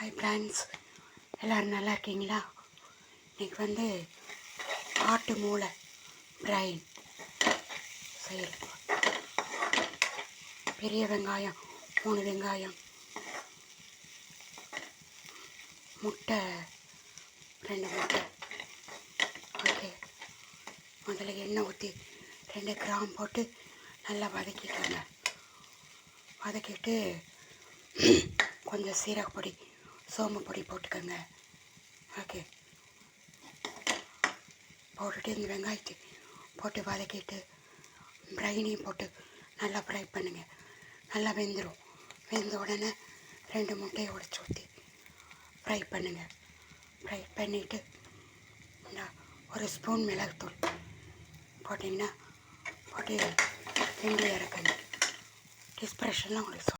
Hi plans எல்லோரும் நல்லா இருக்கீங்களா? இன்னைக்கு வந்து ஆட்டு மூளை பிரைன் செய்யறது பெரிய வெங்காயம் மூணு வெங்காயம். முட்டை ரெண்டு முட்டை. ஓகே. முதல்ல எண்ணெய் ஊற்றி ரெண்டு கிராம் போட்டு நல்லா வதக்கிக்கோங்க. வதக்கிட்டு கொஞ்சம் சீரகப்பொடி சோம்பு பொடி போட்டுக்கோங்க. ஓகே. போட்டுட்டு இந்த வெங்காயத்தை போட்டு வதக்கிட்டு பிரைனையும் போட்டு நல்லா ஃப்ரை பண்ணுங்கள் நல்லா வெந்துடும் வெந்த உடனே ரெண்டு முட்டையை உடச்சி ஊற்றி ஃப்ரை பண்ணுங்கள் ஃப்ரை பண்ணிவிட்டு ஒரு ஸ்பூன் மிளகுத்தூள் போட்டிங்கன்னா போட்டு கிண்டி இறக்குங்க. டிஸ்பிரஷன்லாம் உங்களுக்கு